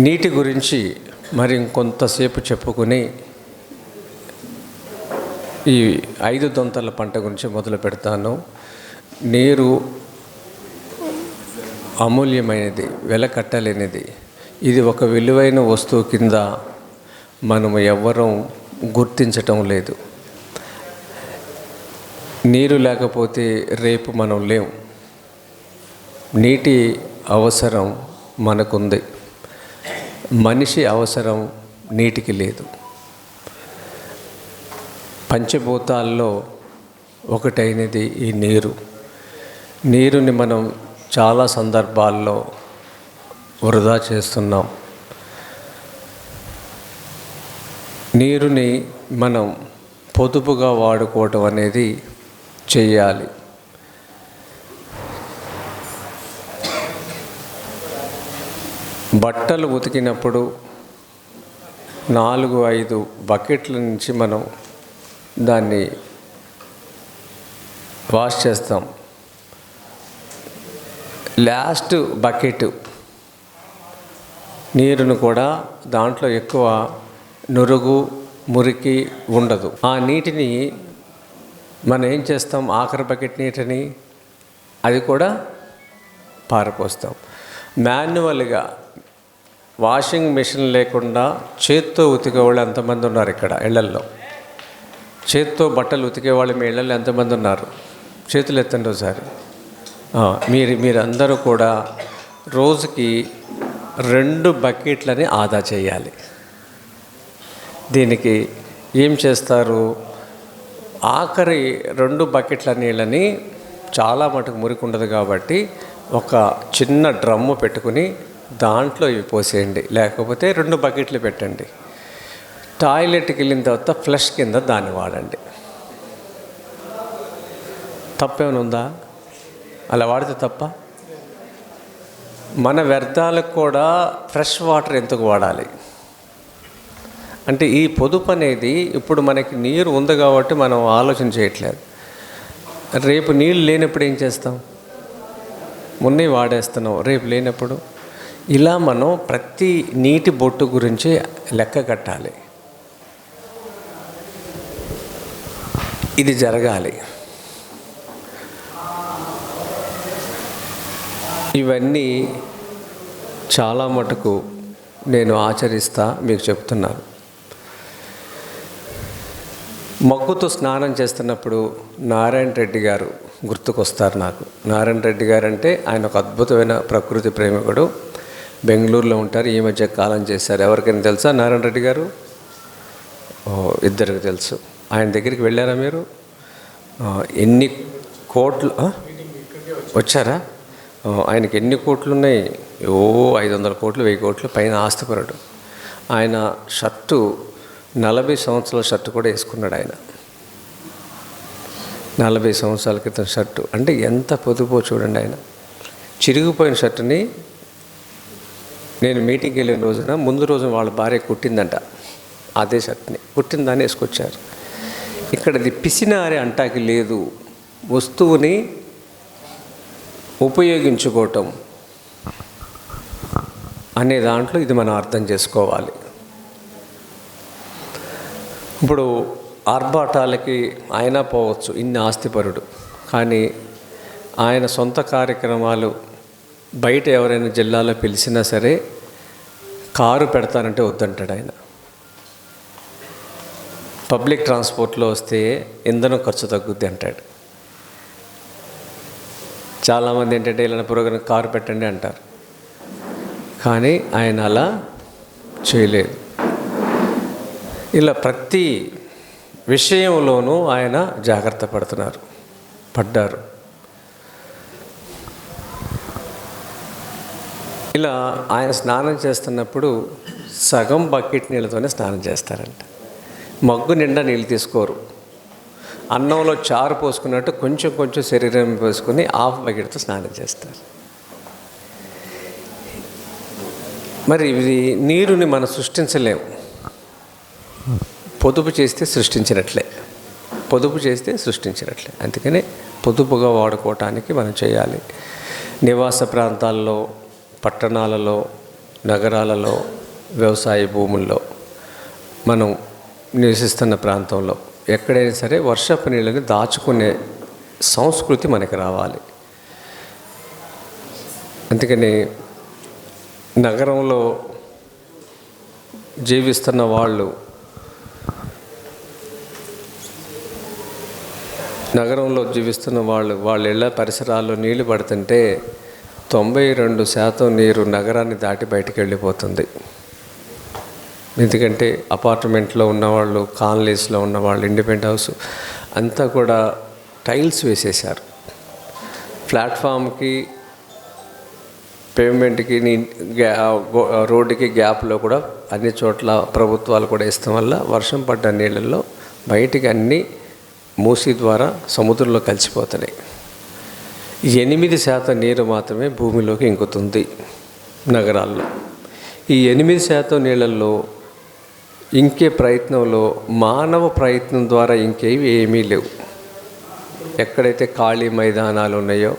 నీటి గురించి మరి ఇంకొంతసేపు చెప్పుకుని ఈ ఐదు దొంతల పంట గురించి మొదలు పెడతాను. నీరు అమూల్యమైనది వెల కట్టలేనిది ఇది ఒక విలువైన వస్తువు కింద మనము ఎవ్వరం గుర్తించటం లేదు. నీరు లేకపోతే రేపు మనం లేం. నీటి అవసరం మనకుంది. మనిషి అవసరం నీటికి లేదు. పంచభూతాల్లో ఒకటైనది ఈ నీరు. నీరుని మనం చాలా సందర్భాల్లో వృధా చేస్తున్నాం. నీరుని మనం పొదుపుగా వాడుకోవటం అనేది చేయాలి. బట్టలు ఉతికినప్పుడు నాలుగు ఐదు బకెట్ల నుంచి మనం దాన్ని వాష్ చేస్తాం. లాస్ట్ బకెట్ నీరును కూడా దాంట్లో ఎక్కువ నురుగు మురికి ఉండదు. ఆ నీటిని మనం ఏం చేస్తాం? ఆఖరి బకెట్ నీటిని అది కూడా పారపోస్తాం. మాన్యువల్గా వాషింగ్ మిషన్ లేకుండా చేత్తో ఉతికే వాళ్ళు ఎంతమంది ఉన్నారు ఇక్కడ ఇళ్ళల్లో? చేత్తో బట్టలు ఉతికే వాళ్ళు మీ ఇళ్ళల్లో ఎంతమంది ఉన్నారు? చేతులు ఎత్తండి ఒకసారి. మీరు మీరందరూ కూడా రోజుకి రెండు బకెట్లని ఆదా చేయాలి. దీనికి ఏం చేస్తారు? ఆఖరి రెండు బకెట్ల నీళ్ళని చాలా మటుకు మురికి ఉండదు కాబట్టి ఒక చిన్న డ్రమ్ము పెట్టుకుని దాంట్లో ఇవి పోసేయండి. లేకపోతే రెండు బకెట్లు పెట్టండి. టాయిలెట్కి వెళ్ళిన తర్వాత ఫ్లష్ కింద దాన్ని వాడండి. తప్పేమైనా ఉందా? అలా వాడితే తప్ప? మన వ్యర్థాలకు కూడా ఫ్రెష్ వాటర్ ఎందుకు వాడాలి? అంటే ఈ పొదుపు అనేది ఇప్పుడు మనకి నీరు ఉంది కాబట్టి మనం ఆలోచన చేయట్లేదు. రేపు నీళ్ళు లేనప్పుడు ఏం చేస్తాం? మొన్నే వాడేస్తున్నాం. రేపు లేనప్పుడు ఇలా మనం ప్రతి నీటి బొట్టు గురించి లెక్క కట్టాలి. ఇది జరగాలి. ఇవన్నీ చాలా మటుకు నేను ఆచరిస్తా మీకు చెప్తున్నాను. మగ్గుతో స్నానం చేస్తున్నప్పుడు నారాయణ రెడ్డి గారు గుర్తుకొస్తారు నాకు. నారాయణ రెడ్డి గారు అంటే ఆయన ఒక అద్భుతమైన ప్రకృతి ప్రేమికుడు. బెంగళూరులో ఉంటారు ఈ మధ్య కాలం చేశారు. ఎవరికైనా తెలుసా? నారాయణ రెడ్డి గారు? ఓ, ఇద్దరికి తెలుసు. ఆయన దగ్గరికి వెళ్ళారా మీరు? ఎన్ని కోట్లు వచ్చారా? ఆయనకి ఎన్ని కోట్లు ఉన్నాయి ఓ ఐదు వందల కోట్లు వెయ్యి కోట్లు పైన ఆస్తిపరుడు ఆయన షర్టు నలభై సంవత్సరాల షర్టు కూడా వేసుకున్నాడు ఆయన. నలభై సంవత్సరాల క్రితం షర్టు. అంటే ఎంత పొదుపో చూడండి ఆయన. చిరిగిపోయిన షర్టుని నేను మీటింగ్కి వెళ్ళిన రోజున ముందు రోజు వాళ్ళ భార్య కుట్టిందంట అదే షర్ట్ని కుట్టిందని వేసుకొచ్చారు. ఇక్కడ ఇది పిసినారి అంటాకి లేదు. వస్తువుని ఉపయోగించుకోవటం అనే దాంట్లో ఇది మనం అర్థం చేసుకోవాలి. ఇప్పుడు ఆర్భాటాలకి ఆయన పోవచ్చు ఇన్ని ఆస్తిపరుడు. కానీ ఆయన సొంత కార్యక్రమాలు బయట ఎవరైనా జిల్లాలో పిలిచినా సరే కారు పెడతానంటే వద్దంటాడు ఆయన. పబ్లిక్ ట్రాన్స్పోర్ట్లో వస్తే ఇంధనం ఖర్చు తగ్గుద్ది అంటాడు. చాలామంది ఏంటంటే ఇలా ప్రోగ్రాం కారు పెట్టండి అంటారు. కానీ ఆయన అలా చేయలేదు. ఇలా ప్రతి విషయంలోనూ ఆయన జాగ్రత్త పడుతున్నారు పడ్డారు. ఇలా ఆయన స్నానం చేస్తున్నప్పుడు సగం బకెట్ నీళ్ళతోనే స్నానం చేస్తారంట. మగ్గు నిండా నీళ్ళు తీసుకోరు. అన్నంలో చారు పోసుకున్నట్టు కొంచెం కొంచెం శరీరం పోసుకొని హాఫ్ బకెట్తో స్నానం చేస్తారు. మరి ఇది నీరుని మనం సృష్టించలేము. పొదుపు చేస్తే సృష్టించినట్లే. పొదుపు చేస్తే సృష్టించినట్లే. అందుకని పొదుపుగా వాడుకోవటానికి మనం చేయాలి. నివాస ప్రాంతాల్లో పట్టణాలలో నగరాలలో వ్యవసాయ భూముల్లో మనం నివసిస్తున్న ప్రాంతంలో ఎక్కడైనా సరే వర్షపు నీళ్ళని దాచుకునే సంస్కృతి మనకి రావాలి. అందుకని నగరంలో జీవిస్తున్న వాళ్ళు నగరంలో జీవిస్తున్న వాళ్ళు వాళ్ళ ఇళ్ళ పరిసరాల్లో నీళ్ళు పడుతుంటే తొంభై రెండు శాతం నీరు నగరాన్ని దాటి బయటికి వెళ్ళిపోతుంది. ఎందుకంటే అపార్ట్మెంట్లో ఉన్నవాళ్ళు కాలనీస్లో ఉన్నవాళ్ళు ఇండిపెండెంట్ హౌస్ అంతా కూడా టైల్స్ వేసేశారు. ప్లాట్ఫామ్కి పేమెంట్కి నీ గ్యా రోడ్డుకి గ్యాప్లో కూడా అన్ని చోట్ల ప్రభుత్వాలు కూడా ఇస్తాం వల్ల వర్షం పడ్డ నీళ్ళల్లో బయటికి అన్నీ మూసి ద్వారా సముద్రంలో కలిసిపోతున్నాయి. ఎనిమిది శాతం నీరు మాత్రమే భూమిలోకి ఇంకుతుంది నగరాల్లో. ఈ ఎనిమిది శాతం నీళ్ళల్లో ఇంకే ప్రయత్నంలో మానవ ప్రయత్నం ద్వారా ఇంకేవి ఏమీ లేవు. ఎక్కడైతే ఖాళీ మైదానాలు ఉన్నాయో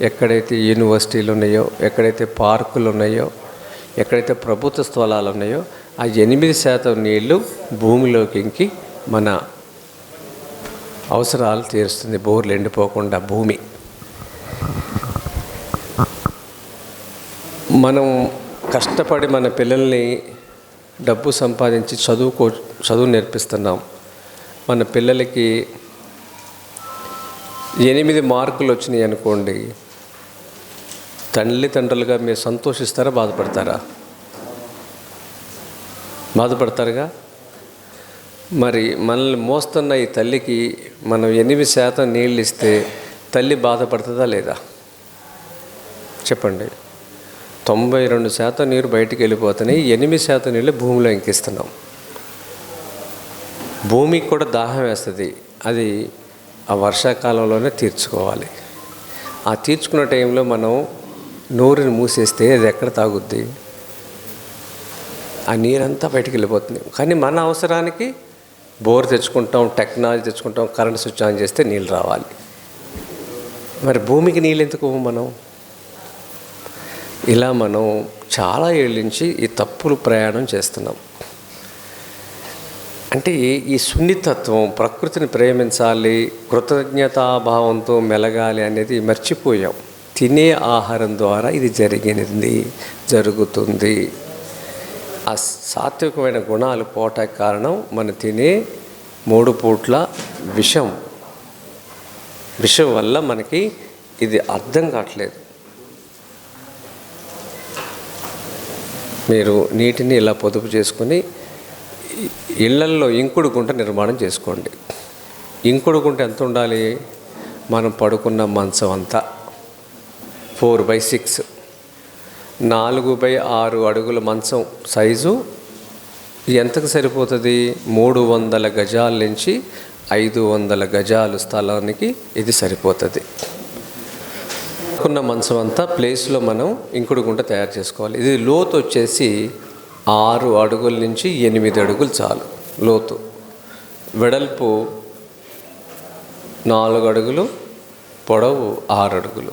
ఎక్కడైతే యూనివర్సిటీలు ఉన్నాయో ఎక్కడైతే పార్కులు ఉన్నాయో ఎక్కడైతే ప్రభుత్వ స్థలాలు ఉన్నాయో ఆ ఎనిమిది శాతం నీళ్ళు భూమిలోకి ఇంకి మన అవసరాలు తీరుస్తుంది. బోర్లు ఎండిపోకుండా భూమి. మనం కష్టపడి మన పిల్లల్ని డబ్బు సంపాదించి చదువుకో చదువు నేర్పిస్తున్నాం. మన పిల్లలకి ఎనిమిది మార్కులు వచ్చినాయి అనుకోండి. తల్లిదండ్రులుగా మీరు సంతోషిస్తారా బాధపడతారా? బాధపడతారుగా? మరి మనల్ని మోస్తున్న ఈ తల్లికి మనం ఎనిమిది శాతం నీళ్ళు ఇస్తే తల్లి బాధపడుతుందా లేదా? చెప్పండి. తొంభై రెండు శాతం నీరు బయటికి వెళ్ళిపోతున్నాయి ఎనిమిది శాతం నీళ్ళు భూమిలో ఇంకిస్తున్నాం. భూమికి కూడా దాహం వేస్తుంది. అది ఆ వర్షాకాలంలోనే తీర్చుకోవాలి. ఆ తీర్చుకున్న టైంలో మనం నోరుని మూసేస్తే అది ఎక్కడ తాగుద్ది? ఆ నీరంతా బయటికి వెళ్ళిపోతుంది. కానీ మన అవసరానికి బోర్ తెచ్చుకుంటాం టెక్నాలజీ తెచ్చుకుంటాం కరెంట్ స్విచ్ ఆన్ చేస్తే నీళ్ళు రావాలి. మరి భూమికి నీళ్ళు ఎందుకు మనం? ఇలా మనం చాలా ఏళ్ళ నుంచి ఈ తప్పులు ప్రయాణం చేస్తున్నాం. అంటే ఈ సున్నితత్వం ప్రకృతిని ప్రేమించాలి కృతజ్ఞతాభావంతో మెలగాలి అనేది మర్చిపోయాం. తినే ఆహారం ద్వారా ఇది జరిగినది జరుగుతుంది. ఆ సాత్వికమైన గుణాలు పోటానికి కారణం మనం తినే మూడు పూట్ల విషం. విషం వల్ల మనకి ఇది అర్థం కావట్లేదు. మీరు నీటిని ఇలా పొదుపు చేసుకుని ఇళ్ళల్లో ఇళ్ళల్లో ఇంకుడు గుంట నిర్మాణం చేసుకోండి. ఇంకుడు గుంట ఎంత ఉండాలి? మనం పడుకున్న మంచం అంతా ఫోర్ బై సిక్స్. నాలుగు బై ఆరు అడుగుల మంచం సైజు ఎంతకు సరిపోతుంది? మూడు వందల గజాల నుంచి ఐదు వందల గజాలు స్థలానికి ఇది సరిపోతుంది. పట్టుకున్న మంచం అంతా ప్లేస్లో మనం ఇంకుడు గుంట తయారు చేసుకోవాలి. ఇది లోతు వచ్చేసి ఆరు అడుగుల నుంచి ఎనిమిది అడుగులు చాలు లోతు. వెడల్పు నాలుగు అడుగులు పొడవు ఆరు అడుగులు.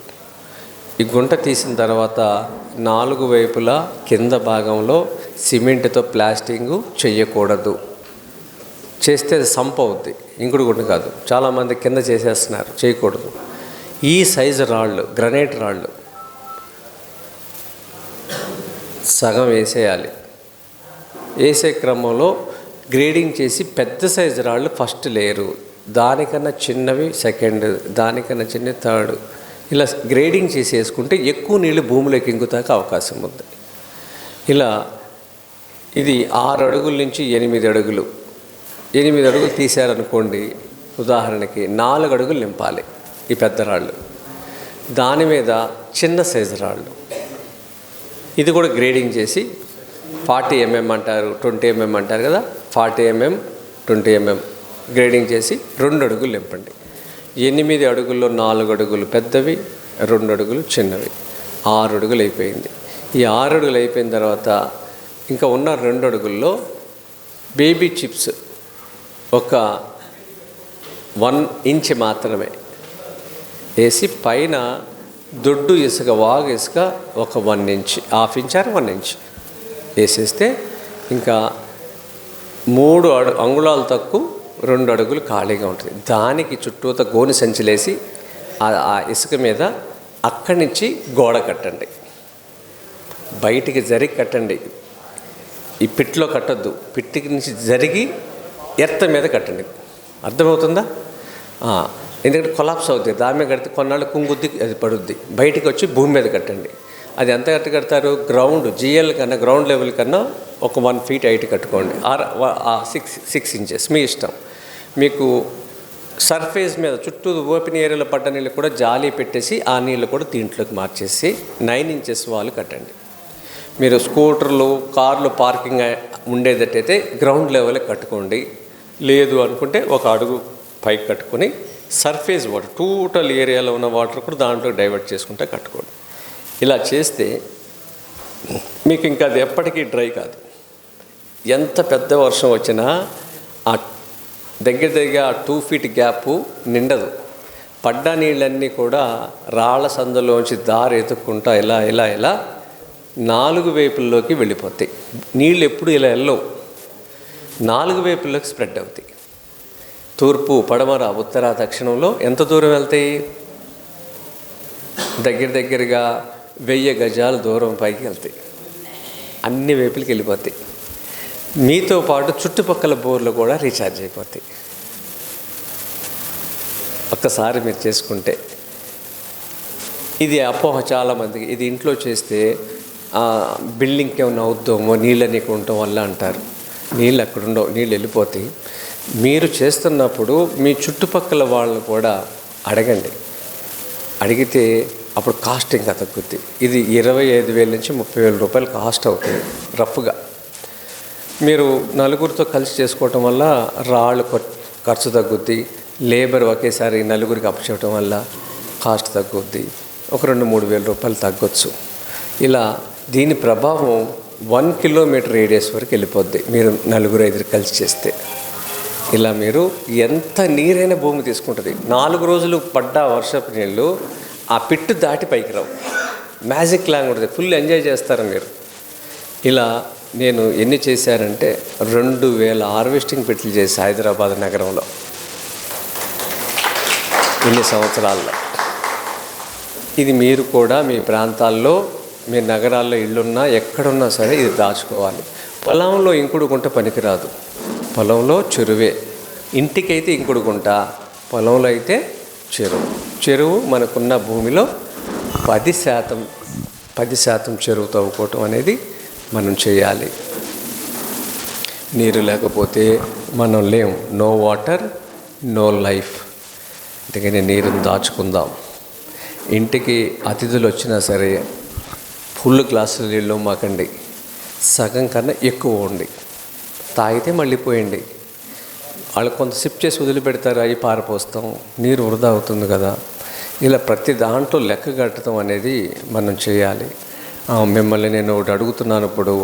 ఈ గుంట తీసిన తర్వాత నాలుగు వైపులా కింద భాగంలో సిమెంట్తో ప్లాస్టింగు చేయకూడదు చేస్తే అది సంపవుద్ది. ఇంకుడు గుంట కాదు. చాలామంది కింద చేసేస్తున్నారు. చేయకూడదు. ఈ సైజు రాళ్ళు గ్రనైట్ రాళ్ళు. సగం వేసేయాలి. వేసే క్రమంలో గ్రేడింగ్ చేసి పెద్ద సైజు రాళ్ళు ఫస్ట్ లేరు దానికన్నా చిన్నవి సెకండ్ దానికన్నా చిన్న థర్డ్. ఇలా గ్రేడింగ్ చేసి వేసుకుంటే ఎక్కువ నీళ్ళు భూమిలోకి ఇంగుతాక అవకాశం ఉంది. ఇలా ఇది ఆరు అడుగుల నుంచి ఎనిమిది అడుగులు. ఎనిమిది అడుగులు తీశారనుకోండి ఉదాహరణకి నాలుగు అడుగులు నింపాలి. ఈ పెద్ద రాళ్ళు. దాని మీద చిన్న సైజు రాళ్ళు. ఇది కూడా గ్రేడింగ్ చేసి ఫార్టీ ఎంఎం అంటారు ట్వంటీ ఎంఎం అంటారు కదా forty MM twenty MM grading చేసి రెండు అడుగులు నింపండి. ఎనిమిది అడుగుల్లో నాలుగు అడుగులు పెద్దవి రెండు అడుగులు చిన్నవి. ఆరు అడుగులు అయిపోయింది. ఈ ఆరు అడుగులు అయిపోయిన తర్వాత ఇంకా ఉన్న రెండు అడుగుల్లో బేబీ చిప్స్ ఒక వన్ ఇంచ్ మాత్రమే వేసి పైన దొడ్డు ఇసుక వాగు ఇసుక ఒక one inch half inch or one inch వేసేస్తే ఇంకా మూడు అడు అంగుళాలు తక్కువ రెండు అడుగులు ఖాళీగా ఉంటుంది. దానికి చుట్టూత గోని సంచిలేసి ఆ- ఆ ఇసుక మీద అక్కడి నుంచి గోడ కట్టండి. బయటికి జరిగి కట్టండి. ఈ పిట్లో కట్టద్దు. పిట్టికి నుంచి జరిగి ఎర్త మీద కట్టండి. అర్థమవుతుందా? ఎందుకంటే కొలాప్స్ అవుతుంది. దాని మీద కడితే కొన్నాళ్ళు కుంగుద్ది అది పడుద్ది. బయటికి వచ్చి భూమి మీద కట్టండి. అది ఎంత కట్టి కడతారు? గ్రౌండ్ జిఎల్ కన్నా గ్రౌండ్ లెవెల్ కన్నా ఒక వన్ ఫీట్ హైట్ కట్టుకోండి. Or six six inches. మీ ఇష్టం. మీకు సర్ఫేస్ మీద చుట్టూ ఓపెన్ ఏరియాలో పడ్డ నీళ్ళు కూడా జాలి పెట్టేసి ఆ నీళ్ళు కూడా దీంట్లోకి మార్చేసి నైన్ ఇంచెస్ వాళ్ళు కట్టండి. మీరు స్కూటర్లు కార్లు పార్కింగ్ ఉండేటట్టయితే గ్రౌండ్ లెవెల్ కట్టుకోండి. లేదు అనుకుంటే ఒక అడుగు పైకి కట్టుకొని సర్ఫేస్ వాటర్ టోటల్ ఏరియాలో ఉన్న వాటర్ కూడా దాంట్లో డైవర్ట్ చేసుకుంటే కట్టుకోండి. ఇలా చేస్తే మీకు ఇంకా అది ఎప్పటికీ డ్రై కాదు. ఎంత పెద్ద వర్షం వచ్చినా ఆ దగ్గర దగ్గర ఆ టూ ఫీట్ గ్యాప్ నిండదు. పడ్డ నీళ్ళన్నీ కూడా రాళ్ళ సందులోంచి దారి ఎతుక్కుంటా ఇలా ఇలా ఇలా నాలుగు వైపుల్లోకి వెళ్ళిపోతాయి. నీళ్ళు ఎప్పుడు ఇలా వెళ్ళవు. నాలుగు వైపుల్లోకి స్ప్రెడ్ అవుతాయి. తూర్పు పడమర ఉత్తర దక్షిణంలో ఎంత దూరం వెళ్తాయి? దగ్గర దగ్గరగా వెయ్యి గజాల దూరం పైకి వెళ్తాయి. అన్ని వైపులకి వెళ్ళిపోతాయి. మీతో పాటు చుట్టుపక్కల బోర్లు కూడా రీఛార్జ్ అయిపోతాయి. ఒక్కసారి మీరు చేసుకుంటే ఇది అపోహ చాలామందికి. ఇది ఇంట్లో చేస్తే ఆ, బిల్డింగ్కి ఏమైనా అవుద్దామో నీళ్ళు అనేక ఉండటం వల్ల అంటారు. నీళ్ళు అక్కడ ఉండవు నీళ్ళు వెళ్ళిపోతాయి. మీరు చేస్తున్నప్పుడు మీ చుట్టుపక్కల వాళ్ళని కూడా అడగండి. అడిగితే అప్పుడు కాస్ట్ ఇంకా తగ్గుద్ది. ఇది ఇరవై ఐదు వేల నుంచి ముప్పై వేల రూపాయలు కాస్ట్ అవుతుంది రఫ్గా మీరు నలుగురితో కలిసి చేసుకోవటం వల్ల రాళ్ళు ఖర్చు తగ్గుద్ది లేబర్ ఒకేసారి నలుగురికి అప్పచేయటం వల్ల కాస్ట్ తగ్గుద్ది ఒక రెండు మూడు వేల రూపాయలు తగ్గొచ్చు. ఇలా దీని ప్రభావం వన్ కిలోమీటర్ రేడియస్ వరకు వెళ్ళిపోద్ది మీరు నలుగురు ఐదుగురు కలిసి చేస్తే. ఇలా మీరు ఎంత నీరైన భూమి తీసుకుంటుంది? నాలుగు రోజులు పడ్డ వర్షపు నీళ్ళు ఆ పిట్టు దాటి పైకి రావు. మ్యాజిక్ లాగా ఉంటుంది ఫుల్ ఎంజాయ్ చేస్తారు మీరు. ఇలా నేను ఎన్ని చేశారంటే రెండు వేల హార్వెస్టింగ్ పెట్లు చేసి హైదరాబాద్ నగరంలో. ఇన్ని సంవత్సరాల్లో. ఇది మీరు కూడా మీ ప్రాంతాల్లో మీ నగరాల్లో ఇల్లున్నా ఎక్కడున్నా సరే ఇది దాచుకోవాలి. పొలంలో ఇంకుడు గుంట పనికిరాదు. పొలంలో చెరువే. ఇంటికైతే ఇంకుడు గుంట పొలంలో అయితే చెరువు. చెరువు మనకున్న భూమిలో పది శాతం పది శాతం చెరువు తవ్వుకోవటం అనేది మనం చేయాలి. నీరు లేకపోతే మనం లేం. No water no life. అందుకని నీరుని దాచుకుందాం. ఇంటికి అతిథులు వచ్చినా సరే ఫుల్ గ్లాసులు నీళ్ళు మాకండి. సగం కన్నా ఎక్కువ ఉండి. తాగితే మళ్ళీ పోయండి. వాళ్ళు కొంత సిప్ చేసి వదిలిపెడతారు అవి పారపోస్తాం నీరు వృధా అవుతుంది కదా. ఇలా ప్రతి దాంట్లో లెక్క కట్టడం అనేది మనం చేయాలి. మిమ్మల్ని నేను ఒకటి అడుగుతున్నాను ఇప్పుడు.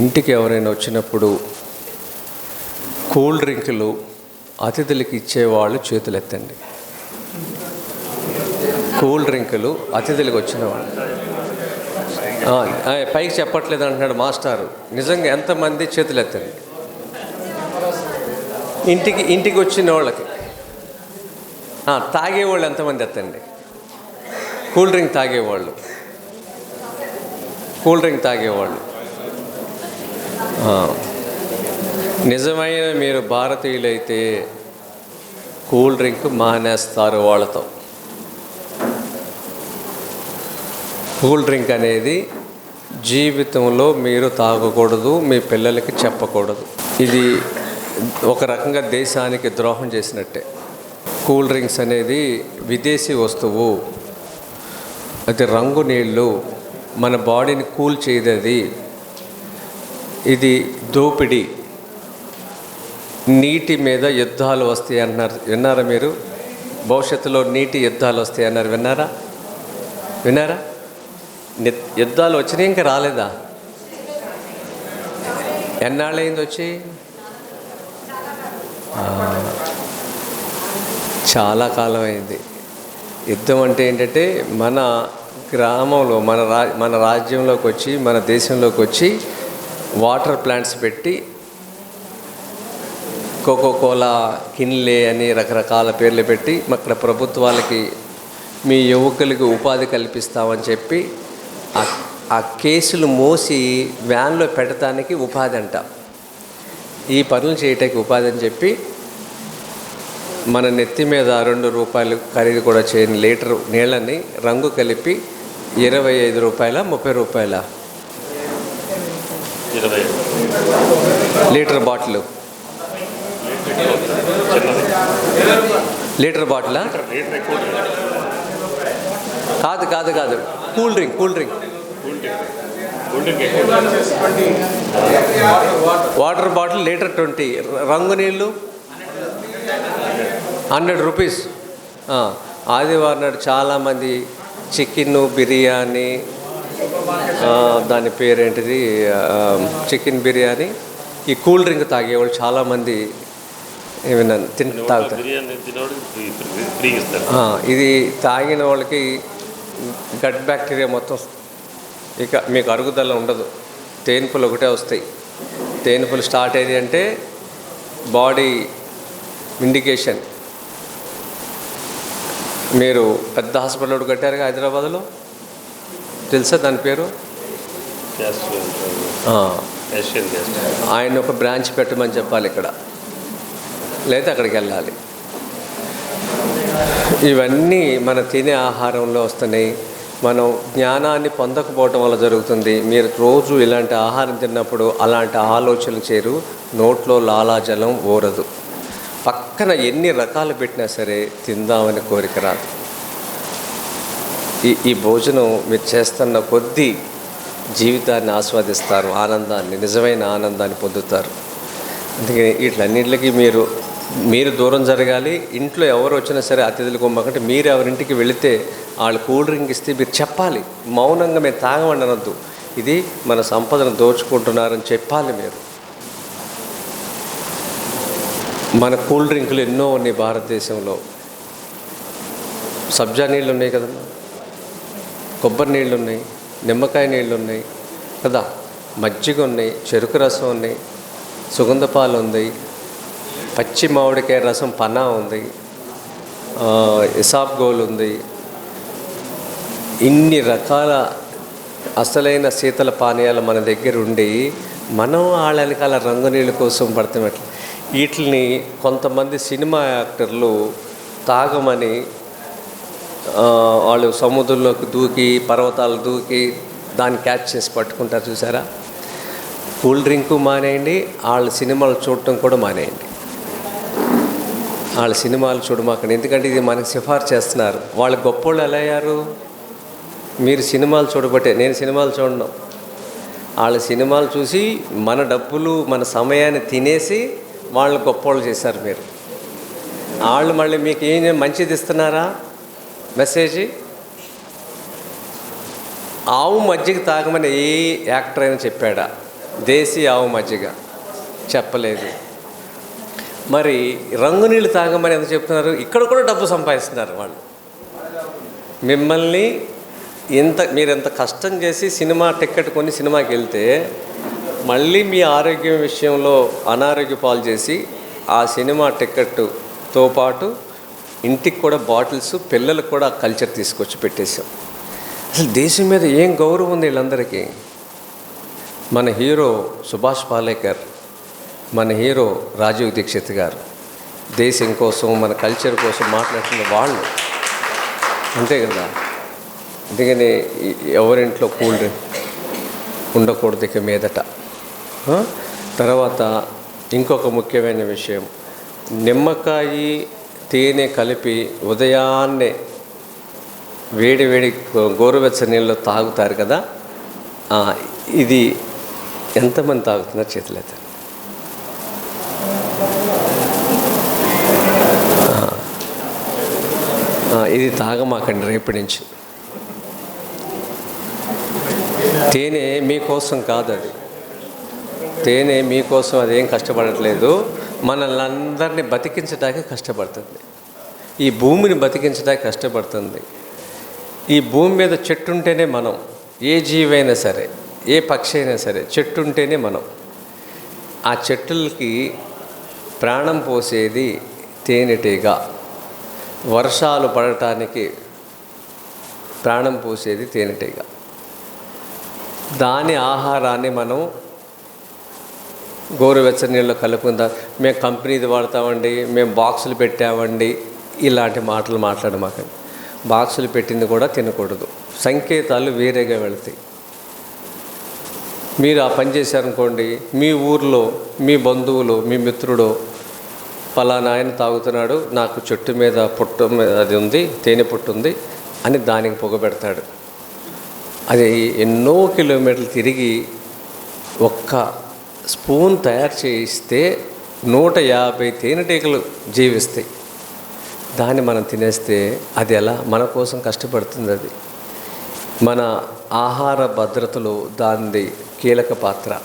ఇంటికి ఎవరైనా వచ్చినప్పుడు కూల్ డ్రింకులు అతిథులకి ఇచ్చేవాళ్ళు చేతులు ఎత్తండి కూల్ డ్రింకులు అతిథులకు వచ్చిన వాళ్ళు. పైకి చెప్పట్లేదు అంటున్నాడు మాస్టారు. నిజంగా ఎంతమంది చేతులు ఎత్తండి ఇంటికి ఇంటికి వచ్చిన వాళ్ళకి. తాగేవాళ్ళు ఎంతమంది ఎత్తండి? కూల్ డ్రింక్ తాగేవాళ్ళు. కూల్ డ్రింక్ తాగేవాళ్ళు. నిజమైన మీరు భారతీయులైతే కూల్ డ్రింక్ మానేస్తారు వాళ్ళతో. కూల్ డ్రింక్ అనేది జీవితంలో మీరు తాగకూడదు మీ పిల్లలకి చెప్పకూడదు. ఇది ఒక రకంగా దేశానికి ద్రోహం చేసినట్టే. కూల్ డ్రింక్స్ అనేది విదేశీ వస్తువు అది రంగు నీళ్ళు మన బాడీని కూల్ చేయదది ఇది దోపిడీ. నీటి మీద యుద్ధాలు వస్తాయి అన్నారు. విన్నారా మీరు? భవిష్యత్తులో నీటి యుద్ధాలు వస్తాయి అన్నారు. విన్నారా? విన్నారా? యుద్ధాలు వచ్చినాయి ఇంకా రాలేదా? ఎన్నాళ్ళైంది వచ్చి? చాలా కాలం అయింది యుద్ధం అంటే ఏంటంటే మన గ్రామంలో మన రా మన రాజ్యంలోకి వచ్చి మన దేశంలోకి వచ్చి వాటర్ ప్లాంట్స్ పెట్టి కోకో కోలా కిన్లే అని రకరకాల పేర్లు పెట్టి అక్కడ ప్రభుత్వాలకి మీ యువకులకి ఉపాధి కల్పిస్తామని చెప్పి ఆ- కేసులు మోసి వ్యాన్లో పెట్టడానికి ఉపాధి అంట. ఈ పనులు చేయటానికి ఉపాధి అని చెప్పి మన నెత్తి మీద రెండు రూపాయలు ఖరీదు కూడా చేయని లీటర్ నీళ్ళని రంగు కలిపి ఇరవై ఐదు రూపాయల ముప్పై రూపాయల? Litre bottle. లీటర్ బాటిలా? కాదు కాదు కాదు. Cool drink cool drink. Water bottle litre twenty. రంగు నీళ్ళు? Hundred rupees. ఆదివారం నాడు చాలామంది చికెన్ బిర్యానీ దాని పేరేంటిది చికెన్ బిర్యానీ ఈ కూల్ డ్రింక్ తాగేవాళ్ళు చాలామంది ఏమైనా తిన్ తాగుతారు. ఇది తాగిన వాళ్ళకి గట్ బ్యాక్టీరియా మొత్తం ఇక మీకు అరుగుదల ఉండదు. తేన్పులు ఒకటే వస్తాయి. తేన్పులు స్టార్ట్ అయ్యేది అంటే బాడీ ఇండికేషన్. మీరు పెద్ద హాస్పిటల్ ఒకటి కట్టారుగా హైదరాబాద్లో? తెలుసా దాని పేరు? ఆయన ఒక బ్రాంచ్ పెట్టమని చెప్పాలి ఇక్కడ. లేదా అక్కడికి వెళ్ళాలి. ఇవన్నీ మన తినే ఆహారంలో వస్తున్నాయి. మనం జ్ఞానాన్ని పొందకపోవటం వల్ల జరుగుతుంది. మీరు రోజు ఇలాంటి ఆహారం తిన్నప్పుడు అలాంటి ఆలోచనలు చేరు నోట్లో లాలాజలం ఊరదు. పక్కన ఎన్ని రకాలు పెట్టినా సరే తిందామని కోరిక రాదు. ఈ ఈ భోజనం మీరు చేస్తున్న కొద్దీ జీవితాన్ని ఆస్వాదిస్తారు. ఆనందాన్ని నిజమైన ఆనందాన్ని పొందుతారు. అందుకే వీటిలన్నింటికి మీరు మీరు దూరం జరగాలి ఇంట్లో ఎవరు వచ్చినా సరే అతిథులు కొమ్మకంటే మీరు ఎవరింటికి వెళితే వాళ్ళు కూల్ డ్రింక్ ఇస్తే మీరు చెప్పాలి. మౌనంగా మేము తాగమండి ఇది మన సంపదను దోచుకుంటున్నారని చెప్పాలి మీరు. మన కూల్ డ్రింకులు ఎన్నో ఉన్నాయి భారతదేశంలో. సబ్జా నీళ్ళు ఉన్నాయి కదమ్మా. కొబ్బరి నీళ్ళు ఉన్నాయి నిమ్మకాయ నీళ్ళు ఉన్నాయి కదా. మజ్జిగ ఉన్నాయి చెరుకు రసం ఉన్నాయి సుగంధ పాలు ఉన్నాయి పచ్చి మామిడికాయ రసం పనా ఉంది. ఆ, ఇసాబ్ గోల్ ఉంది. ఇన్ని రకాల అసలైన శీతల పానీయాలు మన దగ్గర ఉండి మనం వాళ్ళ వెనకాల రంగు నీళ్ళ కోసం పడుతున్నట్లు. వీటిని కొంతమంది సినిమా యాక్టర్లు తాగమని వాళ్ళు సముద్రంలోకి దూకి పర్వతాలు దూకి దాన్ని క్యాచ్ చేసి పట్టుకుంటారు చూసారా? కూల్ డ్రింక్ మానేయండి వాళ్ళ సినిమాలు చూడటం కూడా మానేయండి. వాళ్ళ సినిమాలు చూడమాకండి. ఎందుకంటే ఇది మనకి సిఫార్సు చేస్తున్నారు. వాళ్ళు గొప్పోళ్ళు ఎలా అయ్యారు? మీరు సినిమాలు చూడబట్టే నేను సినిమాలు చూడడం వాళ్ళ సినిమాలు చూసి మన డబ్బులు మన సమయాన్ని తినేసి వాళ్ళు గొప్పోళ్ళు చేశారు మీరు. వాళ్ళు మళ్ళీ మీకు ఏం మంచిది ఇస్తున్నారా? మెసేజ్? ఆవు మజ్జిగ తాగమని ఏ యాక్టర్ అయినా చెప్పాడా? దేశీ ఆవు మజ్జిగ. చెప్పలేదు. మరి రంగు నీళ్ళు తాగమని ఎంత చెప్తున్నారు? ఇక్కడ కూడా డబ్బు సంపాదిస్తున్నారు వాళ్ళు. మిమ్మల్ని ఇంత మీరు ఎంత కష్టం చేసి సినిమా టికెట్ కొని సినిమాకి వెళ్తే మళ్ళీ మీ ఆరోగ్యం విషయంలో అనారోగ్య పాలు చేసి ఆ సినిమా టికెట్తో పాటు ఇంటికి కూడా బాటిల్స్ పిల్లలకు కూడా కల్చర్ తీసుకొచ్చి పెట్టేశాం. అసలు దేశం మీద ఏం గౌరవం ఉంది వీళ్ళందరికీ? మన హీరో సుభాష్ పాలేకర్ మన హీరో రాజీవ్ దీక్షిత్ గారు. దేశం కోసం మన కల్చర్ కోసం మాట్లాడుతున్న వాళ్ళు. అంతే కదా? అందుకని ఎవరింట్లో కూల్ డ్రింక్ ఉండకూడదు ఇక మీదట. తర్వాత ఇంకొక ముఖ్యమైన విషయం. నిమ్మకాయ తేనె కలిపి ఉదయాన్నే వేడి వేడి గోరువెచ్చని నీళ్ళు తాగుతారు కదా? ఇది ఎంతమంది తాగుతున్నారు చేతులైతే? ఇది తాగమాకండి రేపటి నుంచి. తేనె మీకోసం కాదు అది తేనె మీకోసం అదేం కష్టపడట్లేదు. మనల్ని అందరినీ బతికించడానికి కష్టపడుతుంది. ఈ భూమిని బతికించడానికి కష్టపడుతుంది. ఈ భూమి మీద చెట్టు ఉంటేనే మనం ఏ జీవైనా సరే ఏ పక్షి అయినా సరే చెట్టు ఉంటేనే మనం. ఆ చెట్టులకి ప్రాణం పోసేది తేనెటీగ. వర్షాలు పడటానికి ప్రాణం పోసేది తేనెటీగ. దాని ఆహారాన్ని మనం గోరువెచ్చని నీళ్ళు కలుపుకుందాం. మేము కంపెనీది వాడతామండి మేము బాక్సులు పెట్టామండి ఇలాంటి మాటలు మాట్లాడమాకండి బాక్సులు పెట్టింది కూడా తినకూడదు. సంకేతాలు వేరేగా వెళతాయి. మీరు ఆ పని చేశారనుకోండి మీ ఊర్లో మీ బంధువులు మీ మిత్రుడు ఫలానా ఆయన తాగుతున్నాడు నాకు చెట్టు మీద పుట్టు మీద అది ఉంది తేనె పుట్టు ఉంది అని దానికి పొగబెడతాడు అది ఎన్నో కిలోమీటర్లు తిరిగి ఒక్క స్పూన్ తయారు చేయిస్తే నూట యాభై తేనెటీగలు జీవిస్తాయి. దాన్ని మనం తినేస్తే అది ఎలా? మన కోసం కష్టపడుతుంది అది. మన ఆహార భద్రతలో దానిది కీలక పాత్ర.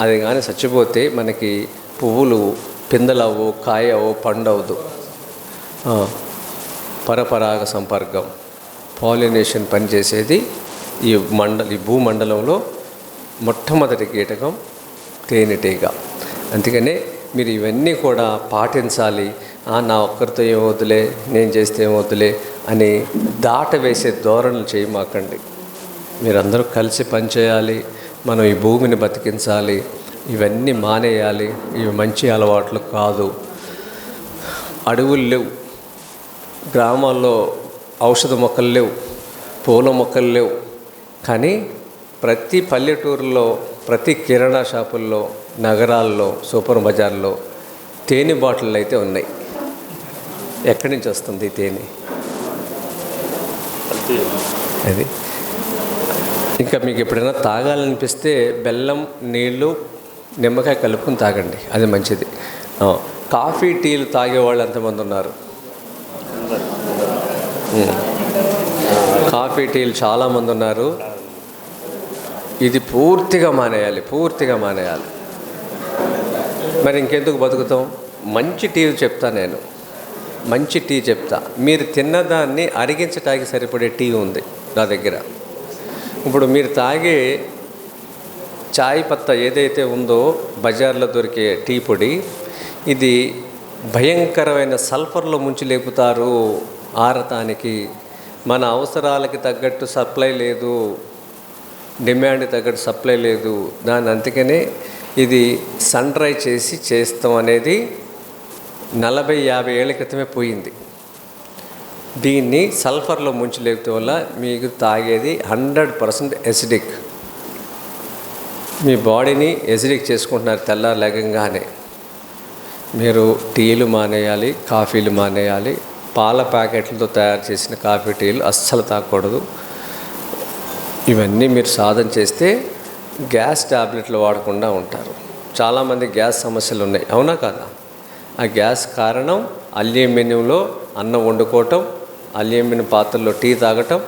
అది కానీ చచ్చిపోతే మనకి పువ్వులు పిందలవు కాయవు పండవదు. పరపరాగ సంపర్కం పాలినేషన్ పనిచేసేది ఈ మండల ఈ భూమండలంలో మొట్టమొదటి కీటకం తేనెటీగ. అందుకనే మీరు ఇవన్నీ కూడా పాటించాలి. నా ఒక్కరితో ఏం నేను చేస్తే ఏం అని దాట వేసే ధోరణులు చేయమాకండి. మీరందరూ కలిసి పనిచేయాలి. మనం ఈ భూమిని బతికించాలి. ఇవన్నీ మానేయాలి. ఇవి మంచి అలవాట్లు కాదు. అడవులు లేవు. గ్రామాల్లో ఔషధ మొక్కలు లేవు. పూల మొక్కలు లేవు. కానీ ప్రతి పల్లెటూరులో ప్రతి కిరాణా షాపుల్లో నగరాల్లో సూపర్ బజార్లో తేనె బాటిళ్ళు అయితే ఉన్నాయి. ఎక్కడి నుంచి వస్తుంది తేనె? అది. ఇంకా మీకు ఎప్పుడైనా తాగాలనిపిస్తే బెల్లం నీళ్ళు నిమ్మకాయ కలుపుకుని తాగండి. అది మంచిది. కాఫీ టీలు తాగే వాళ్ళు ఎంతమంది ఉన్నారు? కాఫీ టీలు చాలామంది ఉన్నారు. ఇది పూర్తిగా మానేయాలి పూర్తిగా మానేయాలి. మరి ఇంకెందుకు బతుకుతాం? మంచి టీ చెప్తా నేను. మంచి టీ చెప్తా. మీరు తిన్నదాన్ని అరిగించడానికి సరిపడే టీ ఉంది నా దగ్గర. ఇప్పుడు మీరు తాగే చాయ్ పత్తా ఏదైతే ఉందో బజార్లో దొరికే టీ పొడి ఇది భయంకరమైన సల్ఫర్లో ముంచి లేపుతారు ఆరతానికి. మన అవసరాలకి తగ్గట్టు సప్లై లేదు డిమాండ్ తగ్గట్టు సప్లై లేదు. దాని అందుకనే ఇది సన్ డ్రై చేసి చేస్తాం అనేది నలభై యాభై ఏళ్ళ క్రితమే పోయింది. దీన్ని సల్ఫర్లో ముంచి లేపితే వల్ల మీకు తాగేది హండ్రెడ్ పర్సెంట్ ఎసిడిక్ మీ బాడీని ఎసిడిక్ చేసుకుంటున్నారు తెల్లారు లేకంగానే మీరు టీలు మానేయాలి కాఫీలు మానేయాలి పాల ప్యాకెట్లతో తయారు చేసిన కాఫీ టీలు అస్సలు తాగకూడదు. ఇవన్నీ మీరు సాధన చేస్తే గ్యాస్ ట్యాబ్లెట్లు వాడకుండా ఉంటారు. చాలామంది గ్యాస్ సమస్యలు ఉన్నాయి. అవునా కదా? ఆ గ్యాస్ కారణం అల్యూమినియంలో అన్నం వండుకోవటం అల్యూమినియం పాత్రలో టీ తాగటం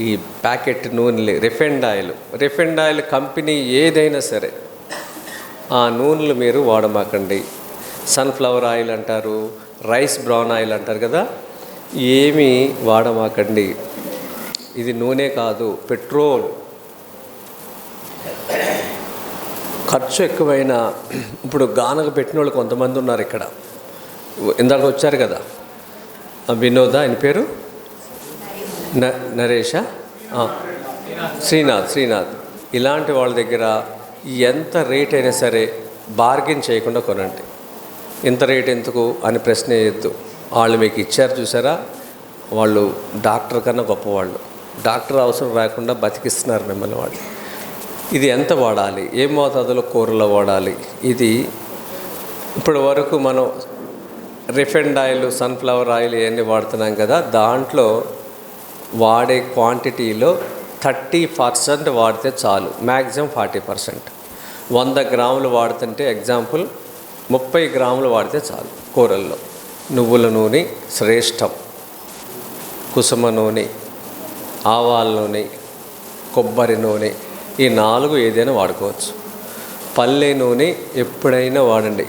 ఈ ప్యాకెట్ నూనెలు refined oil. Refined oil company ఏదైనా సరే ఆ నూనెలు మీరు వాడమాకండి. సన్ఫ్లవర్ ఆయిల్ అంటారు రైస్ బ్రౌన్ ఆయిల్ అంటారు కదా ఏమీ వాడమాకండి. ఇది నూనె కాదు పెట్రోల్. ఖర్చు ఎక్కువైన ఇప్పుడు గానక పెట్టిన వాళ్ళు కొంతమంది ఉన్నారు ఇక్కడ. ఇందాక వచ్చారు కదా వినోద ఆయన పేరు? న నరేష? శ్రీనాథ్ శ్రీనాథ్. ఇలాంటి వాళ్ళ దగ్గర ఎంత రేట్ అయినా సరే బార్గెన్ చేయకుండా కొనండి. ఇంత రేట్ ఎందుకు అని ప్రశ్న వేయద్దు. వాళ్ళు మీకు ఇచ్చారు చూసారా? వాళ్ళు డాక్టర్ కన్నా గొప్పవాళ్ళు. డాక్టర్ అవసరం రాకుండా బతికిస్తున్నారు మిమ్మల్ని వాళ్ళు. ఇది ఎంత వాడాలి? ఏ మోతాదులో కూరలో వాడాలి? ఇది ఇప్పటి వరకు మనం రిఫైండ్ ఆయిల్ సన్ఫ్లవర్ ఆయిల్ ఇవన్నీ వాడుతున్నాం కదా దాంట్లో వాడే క్వాంటిటీలో థర్టీ పర్సెంట్ వాడితే చాలు మ్యాక్సిమం ఫార్టీ పర్సెంట్. వంద గ్రాములు వాడుతుంటే ఎగ్జాంపుల్ ముప్పై గ్రాములు వాడితే చాలు కూరల్లో. నువ్వుల నూనె శ్రేష్టం. కుసుమ నూనె ఆవాల నూనె కొబ్బరి నూనె ఈ నాలుగు ఏదైనా వాడుకోవచ్చు. పల్లె నూనె ఎప్పుడైనా వాడండి.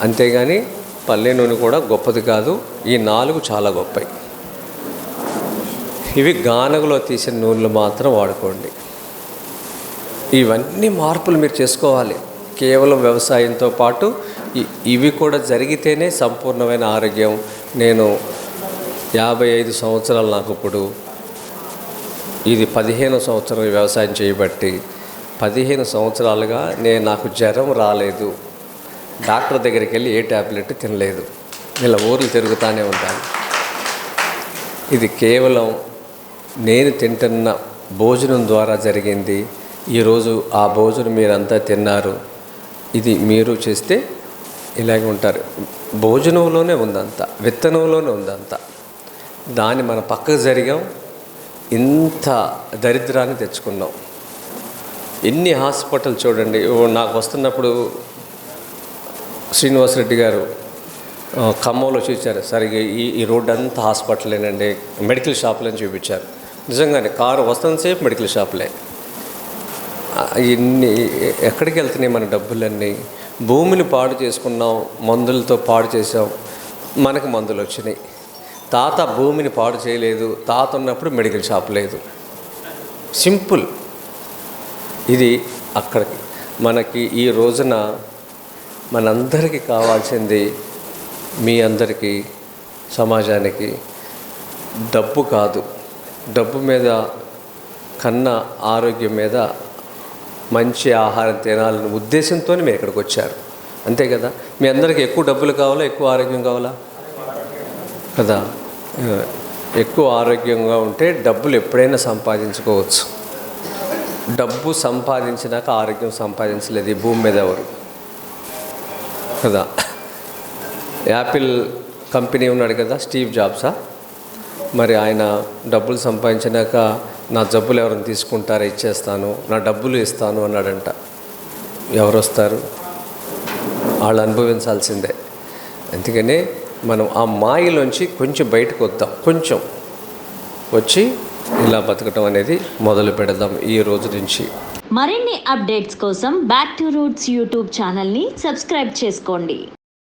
అంతేగాని పల్లె నూనె కూడా గొప్పది కాదు ఈ నాలుగు చాలా గొప్పవి. ఇవి గానగలో తీసిన నూనెలు మాత్రం వాడుకోండి. ఇవన్నీ మార్పులు మీరు చేసుకోవాలి. కేవలం వ్యవసాయంతో పాటు ఇ- ఇవి కూడా జరిగితేనే సంపూర్ణమైన ఆరోగ్యం. నేను యాభై ఐదు సంవత్సరాలు నాకు ఇప్పుడు. ఇది పదిహేను సంవత్సరం వ్యవసాయం చేయబట్టి పదిహేను సంవత్సరాలుగా నేను నాకు జ్వరం రాలేదు. డాక్టర్ దగ్గరికి వెళ్ళి ఏ ట్యాబ్లెట్ తినలేదు. ఇలా ఊర్లు తిరుగుతూనే ఉంటాను ఇది కేవలం నేను తింటున్న భోజనం ద్వారా జరిగింది. ఈరోజు ఆ భోజనం మీరంతా తిన్నారు. ఇది మీరు చేస్తే ఇలాగే ఉంటారు. భోజనంలోనే ఉందంతా విత్తనంలోనే ఉందంతా. దాన్ని మన పక్కకు జరిగాం. ఇంత దరిద్రాన్ని తెచ్చుకున్నాం. ఎన్ని హాస్పిటల్ చూడండి. నాకు వస్తున్నప్పుడు శ్రీనివాసరెడ్డి గారు ఖమ్మంలో చూపించారు. సరిగ్గా ఈ ఈ రోడ్డు అంతా హాస్పిటలేనండి. మెడికల్ షాప్లని చూపించారు. నిజంగానే కారు వస్తున్నంతసేపు మెడికల్ షాపులే. ఇన్ని ఎక్కడికి వెళ్తున్నాయి మన డబ్బులన్నీ? భూమిని పాడు చేసుకున్నాం మందులతో పాడు చేసాం మనకు మందులు వచ్చినాయి. తాత భూమిని పాడు చేయలేదు తాత ఉన్నప్పుడు మెడికల్ షాప్ లేదు. సింపుల్. ఇది అక్కడికి. మనకి ఈ రోజున మనందరికీ కావాల్సింది మీ అందరికీ సమాజానికి డబ్బు కాదు. డబ్బు మీద కన్నా ఆరోగ్యం మీద మంచి ఆహారం తినాలనే ఉద్దేశంతో మీరు ఇక్కడికి వచ్చారు. అంతే కదా? మీ అందరికీ ఎక్కువ డబ్బులు కావాలా ఎక్కువ ఆరోగ్యం కావాలా? కదా? ఎక్కువ ఆరోగ్యంగా ఉంటే డబ్బులు ఎప్పుడైనా సంపాదించుకోవచ్చు. డబ్బు సంపాదించినాక ఆరోగ్యం సంపాదించలేదు ఈ భూమి మీద ఎవరు? కదా? యాపిల్ కంపెనీ ఉన్నాడు కదా స్టీవ్ జాబ్సా? మరి ఆయన డబ్బులు సంపాదించినాక నా జబ్బులు ఎవరైనా తీసుకుంటారా ఇచ్చేస్తాను నా డబ్బులు ఇస్తాను అన్నాడంట. ఎవరు వస్తారు వాళ్ళు అనుభవించాల్సిందే. అందుకనే మనం ఆ మాయలోంచి కొంచెం బయటకు వద్దాం కొంచెం. వచ్చి ఇలా బతకటం అనేది మొదలు పెడదాం ఈ రోజు నుంచి. మరిన్ని అప్డేట్స్ కోసం బ్యాక్ టు రూట్స్ యూట్యూబ్ ఛానల్ని సబ్స్క్రైబ్ చేసుకోండి.